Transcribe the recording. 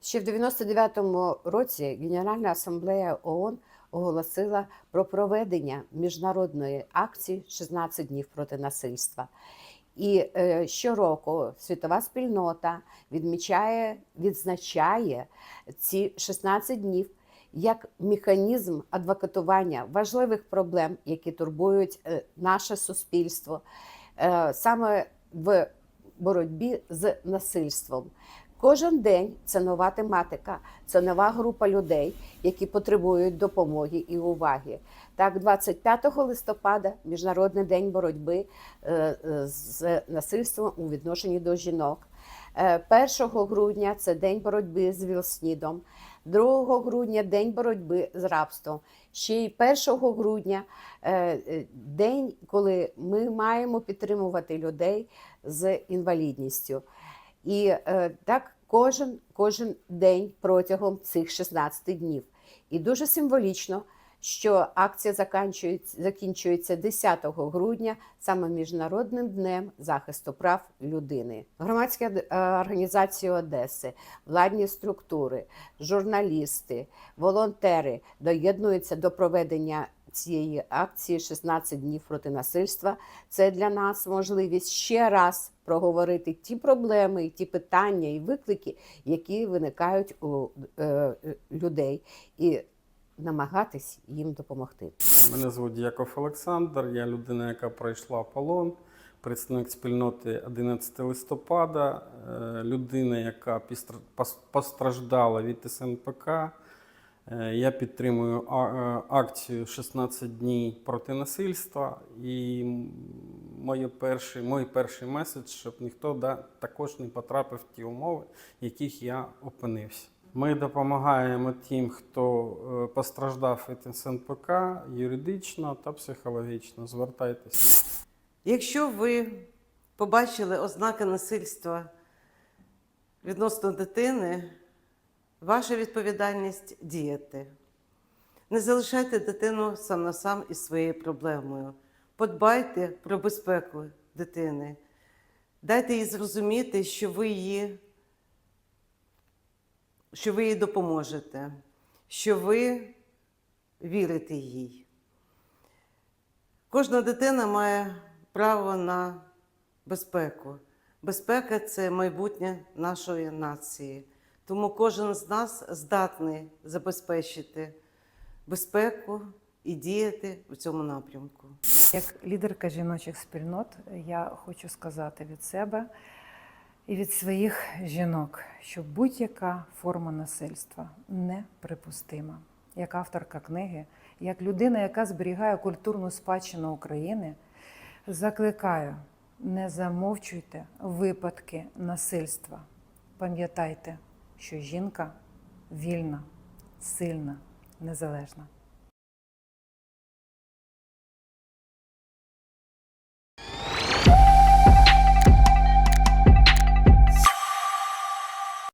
Ще в 99-му році Генеральна асамблея ООН оголосила про проведення міжнародної акції «16 днів проти насильства. І е, щороку світова спільнота відмічає, відзначає ці 16 днів як механізм адвокатування важливих проблем, які турбують е, наше суспільство, е, саме в боротьбі з насильством. Кожен день це нова тематика, це нова група людей, які потребують допомоги і уваги. Так, 25 листопада, Міжнародний день боротьби е, е, з насильством у відношенні до жінок. Е, 1 грудня це день боротьби з ВІЛ-СНІДом. 2 грудня день боротьби з рабством. Ще й 1 грудня е, е, день, коли ми маємо підтримувати людей з інвалідністю. І е, так кожен, кожен день протягом цих 16 днів. І дуже символічно, що акція закінчується, закінчується 10 грудня саме Міжнародним днем захисту прав людини. Громадські е, організації Одеси, владні структури, журналісти, волонтери доєднуються до проведення цієї акції «16 днів проти насильства. Це для нас можливість ще раз проговорити ті проблеми, ті питання і виклики, які виникають у е, людей, і намагатись їм допомогти. Мене звуть Яков Олександр, я людина, яка пройшла полон, представник спільноти 11 листопада, е, людина, яка постраждала від СНПК. Е, Я підтримую е, акцію «16 днів проти насильства. І моє перший, мій перший меседж, щоб ніхто да, також не потрапив в ті умови, в яких я опинився. Ми допомагаємо тим, хто е, постраждав від СНПК юридично та психологічно. Звертайтеся. Якщо ви побачили ознаки насильства відносно дитини, ваша відповідальність діяти. Не залишайте дитину сам на сам із своєю проблемою. Подбайте про безпеку дитини. Дайте їй зрозуміти, що ви її, що ви їй допоможете, що ви вірите їй. Кожна дитина має право на безпеку. Безпека це майбутнє нашої нації. Тому кожен з нас здатний забезпечити безпеку і діяти в цьому напрямку. Як лідерка жіночих спільнот, я хочу сказати від себе і від своїх жінок, що будь-яка форма насильства неприпустима. Як авторка книги, як людина, яка зберігає культурну спадщину України, закликаю: не замовчуйте випадки насильства. Пам'ятайте, що жінка вільна, сильна, незалежна.